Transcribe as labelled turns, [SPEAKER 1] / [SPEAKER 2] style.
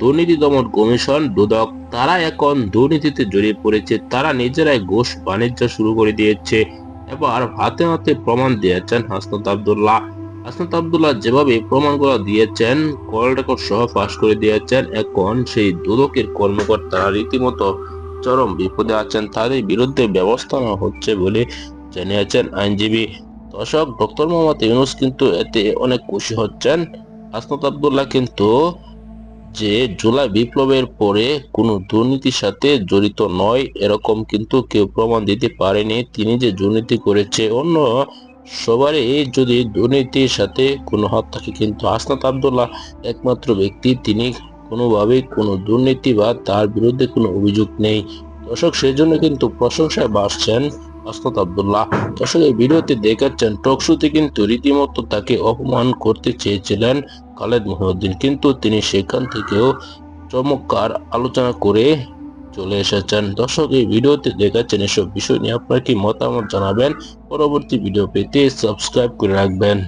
[SPEAKER 1] দুর্নীতি দমন কমিশন, দুদক, তারা এখন দুর্নীতিতে জড়িয়ে পড়েছে। তারা নিজেরাই ঘোষ বাণিজ্য শুরু করে দিয়েছে। এবার হাতে হাতে প্রমাণ দিয়েছেন হাসনাত আবদুল্লাহ। হাসনাত আবদুল্লাহ যেভাবে প্রমাণগুলো দিয়েছেন কল রেকর্ড সহ ফাঁস করে দিয়েছেন, এখন সেই দুদকের কর্মকর্তারা রীতিমতো চরম বিপদে আছেন। তাদের বিরুদ্ধে ব্যবস্থা নেওয়া হচ্ছে বলে জানিয়েছেন আইনজীবী। দর্শক, ডক্টর মোহাম্মদ ইউনুস কিন্তু এতে অনেক খুশি হচ্ছেন। হাসনাত আবদুল্লাহ কিন্তু যে জুলাই বিপ্লবের পরে কোনো দুর্নীতির সাথে জড়িত নয়, এরকম কিন্তু কেউ প্রমাণ দিতে পারেনি। তিনি যে দুর্নীতি করেছে, অন্য সবারই যদি দুর্নীতির সাথে কোনো হাত থাকে, কিন্তু হাসনাত আবদুল্লাহ একমাত্র ব্যক্তি। তিনি কোনোভাবেই কোনো দুর্নীতি বা তার বিরুদ্ধে কোনো অভিযোগ নেই। দর্শক সেই জন্য কিন্তু প্রশংসায় বাসছেন হাসনাত আবদুল্লাহ। দর্শক, এই ভিডিওতে দেখাচ্ছেন, টকশুতে কিন্তু রীতিমতো তাকে অপমান করতে চেয়েছিলেন খালেদ মহিউদ্দিন। কিন্তু তিনি সেখান থেকেও চমৎকার আলোচনা করে চলে এসেছেন। দর্শক, এই ভিডিওতে দেখাচ্ছেন এসব বিষয় নিয়ে। আপনার কি মতামত জানাবেন? পরবর্তী ভিডিও পেতে সাবস্ক্রাইব করে রাখবেন।